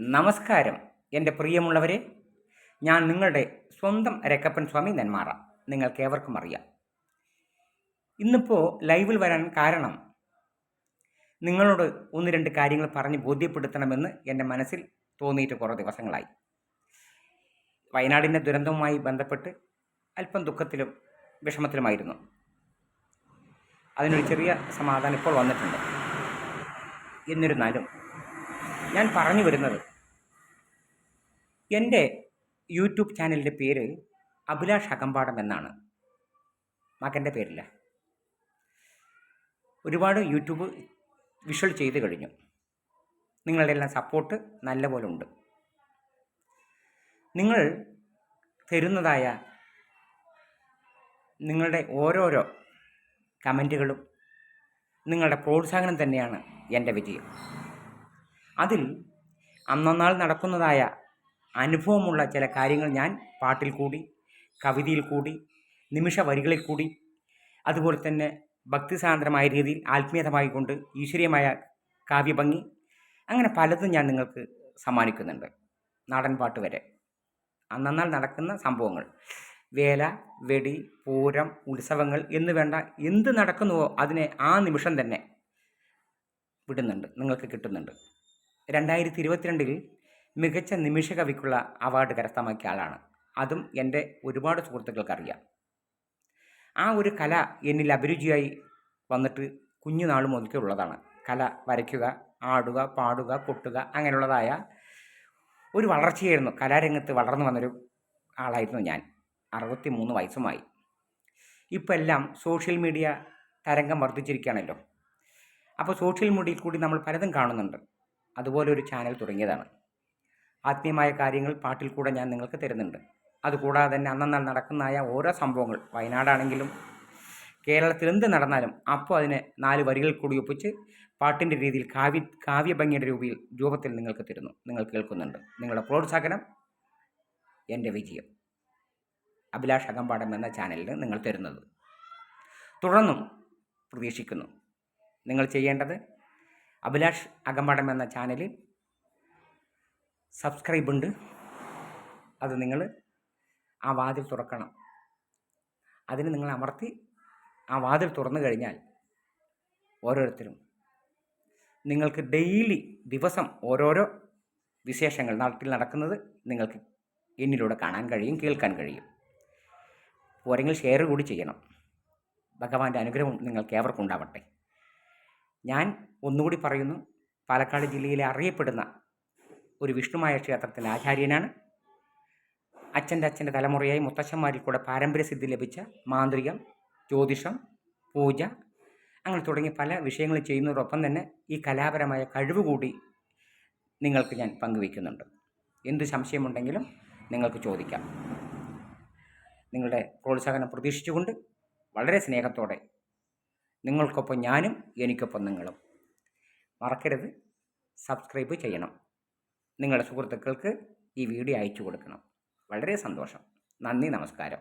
നമസ്കാരം. എന്റെ പ്രിയമുള്ളവരെ ഞാൻ നിങ്ങളുടെ സ്വന്തം രക്കപ്പൻ സ്വാമി നെന്മാറ. നിങ്ങൾക്ക് ഏവർക്കും അറിയാം. ഇന്നിപ്പോൾ ലൈവിൽ വരാൻ കാരണം നിങ്ങളോട് ഒന്ന് രണ്ട് കാര്യങ്ങൾ പറഞ്ഞ് ബോധ്യപ്പെടുത്തണമെന്ന് എന്റെ മനസ്സിൽ തോന്നിയിട്ട് കുറേ ദിവസങ്ങളായി. വയനാടിന്റെ ദുരന്തവുമായി ബന്ധപ്പെട്ട് അല്പം ദുഃഖത്തിലും വിഷമത്തിലുമായിരുന്നു. അതിനൊരു ചെറിയ സമാധാനം ഇപ്പോൾ വന്നിട്ടുണ്ട്. എന്നിരുന്നാലും ഞാൻ പറഞ്ഞു വരുന്നത്. എന്റെ യൂട്യൂബ് ചാനലിന്റെ പേര് അഭിലാഷ് അകമ്പാടം എന്നാണ്. മകന്റെ പേരില്ല. ഒരുപാട് യൂട്യൂബ് വിഷ്വൽ ചെയ്ത് കഴിഞ്ഞു. നിങ്ങളുടെ എല്ലാം സപ്പോർട്ട് നല്ലപോലെ ഉണ്ട്. നിങ്ങൾ തരുന്നതായ നിങ്ങളുടെ ഓരോരോ കമന്റുകളും നിങ്ങളുടെ പ്രോത്സാഹനം തന്നെയാണ് എന്റെ വിജയം. അതിൽ അന്നന്നാൾ നടക്കുന്നതായ അനുഭവമുള്ള ചില കാര്യങ്ങൾ ഞാൻ പാട്ടിൽ കൂടി കവിതയിൽ കൂടി നിമിഷ വരികളിൽ കൂടി അതുപോലെ തന്നെ ഭക്തിസാന്ദ്രമായ രീതിയിൽ ആത്മീയതമായി കൊണ്ട് ഈശ്വരീയമായ കാവ്യഭംഗി അങ്ങനെ പലതും ഞാൻ നിങ്ങൾക്ക് സമ്മാനിക്കുന്നുണ്ട്. നാടൻ പാട്ട് വരെ. അന്നന്നാൾ നടക്കുന്ന സംഭവങ്ങൾ. വേല വെടി പൂരം ഉത്സവങ്ങൾ എന്ന് വേണ്ട എന്ത് നടക്കുന്നുവോ അതിനെ ആ നിമിഷം തന്നെ വിടുന്നുണ്ട് നിങ്ങൾക്ക് കിട്ടുന്നുണ്ട്. രണ്ടായിരത്തി ഇരുപത്തിരണ്ടിൽ മികച്ച നിമിഷ കവിക്കുള്ള അവാർഡ് കരസ്ഥമാക്കിയ ആളാണ്. അതും എന്റെ ഒരുപാട് സുഹൃത്തുക്കൾക്കറിയാം. ആ ഒരു കല എന്നിൽ അഭിരുചിയായി വന്നിട്ട് കുഞ്ഞുനാൾ മുതൽക്കേ ഉള്ളതാണ്. കല വരയ്ക്കുക ആടുക പാടുക കൊട്ടുക അങ്ങനെയുള്ളതായ ഒരു വളർച്ചയായിരുന്നു. കലാരംഗത്ത് വളർന്നു വന്നൊരു ആളായിരുന്നു ഞാൻ. അറുപത്തി മൂന്ന് വയസ്സുമായി. ഇപ്പോൾ എല്ലാം സോഷ്യൽ മീഡിയ തരംഗം വർദ്ധിച്ചിരിക്കുകയാണല്ലോ. അപ്പോൾ സോഷ്യൽ മീഡിയയിൽ കൂടി നമ്മൾ പലതും കാണുന്നുണ്ട്. അതുപോലെ ഒരു ചാനൽ തുടങ്ങിയതാണ്. ആത്മീയമായ കാര്യങ്ങൾ പാട്ടിൽ കൂടെ ഞാൻ നിങ്ങൾക്ക് തരുന്നുണ്ട്. അതുകൂടാതെ തന്നെ അന്നന്നാൽ നടക്കുന്നതായ ഓരോ സംഭവങ്ങൾ വയനാടാണെങ്കിലും കേരളത്തിൽ എന്ത് നടന്നാലും അപ്പോൾ അതിനെ നാല് വരികൾ കൂടി ഒപ്പിച്ച് പാട്ടിന്റെ രീതിയിൽ കാവ്യ കാവ്യഭംഗിയുടെ രൂപയിൽ രൂപത്തിൽ നിങ്ങൾക്ക് തരുന്നു. നിങ്ങൾ കേൾക്കുന്നുണ്ട്. നിങ്ങളുടെ പ്രോത്സാഹനം എന്റെ വിജയം. അഭിലാഷ് അകമ്പാടം എന്ന ചാനലിൽ നിങ്ങൾ തരുന്നത്. തുടർന്നും പ്രതീക്ഷിക്കുന്നു. നിങ്ങൾ ചെയ്യേണ്ടത് അഭിലാഷ് അകമ്പടം എന്ന ചാനൽ സബ്സ്ക്രൈബ് ഉണ്ട്. അത് നിങ്ങൾ ആ വാതിൽ തുറക്കണം. അതിന് നിങ്ങൾ അമർത്തി ആ വാതിൽ തുറന്നു കഴിഞ്ഞാൽ ഓരോരുത്തരും നിങ്ങൾക്ക് ഡെയിലി ദിവസം ഓരോരോ വിശേഷങ്ങൾ നാട്ടിൽ നടക്കുന്നത് നിങ്ങൾക്ക് എന്നിലൂടെ കാണാൻ കഴിയും കേൾക്കാൻ കഴിയും. പോരെങ്കിൽ ഷെയർ കൂടി ചെയ്യണം. ഭഗവാന്റെ അനുഗ്രഹം നിങ്ങൾക്ക് ഏവർക്കും ഉണ്ടാവട്ടെ ഞാൻ ഒന്നുകൂടി പറയുന്നു പാലക്കാട് ജില്ലയിലെ അറിയപ്പെടുന്ന ഒരു വിഷ്ണുമായ ക്ഷേത്രത്തിന്റെ ആചാര്യനാണ്. അച്ഛന്റെ അച്ഛന്റെ തലമുറയായി മുത്തശ്ശന്മാരിൽ കൂടെ പാരമ്പര്യ സിദ്ധി ലഭിച്ച മാന്ത്രികം ജ്യോതിഷം പൂജ അങ്ങനെ തുടങ്ങി പല വിഷയങ്ങൾ ചെയ്യുന്നതോടൊപ്പം തന്നെ ഈ കലാപരമായ കഴിവ് കൂടി നിങ്ങൾക്ക് ഞാൻ പങ്കുവയ്ക്കുന്നുണ്ട്. എന്ത് സംശയമുണ്ടെങ്കിലും നിങ്ങൾക്ക് ചോദിക്കാം. നിങ്ങളുടെ പ്രോത്സാഹനം പ്രതീക്ഷിച്ചുകൊണ്ട് വളരെ സ്നേഹത്തോടെ നിങ്ങൾക്കൊപ്പം ഞാനും എനിക്കൊപ്പം നിങ്ങളും. മറക്കരുത്. സബ്സ്ക്രൈബ് ചെയ്യണം. നിങ്ങളുടെ സുഹൃത്തുക്കൾക്ക് ഈ വീഡിയോ അയച്ചു കൊടുക്കണം. വളരെ സന്തോഷം. നന്ദി നമസ്കാരം.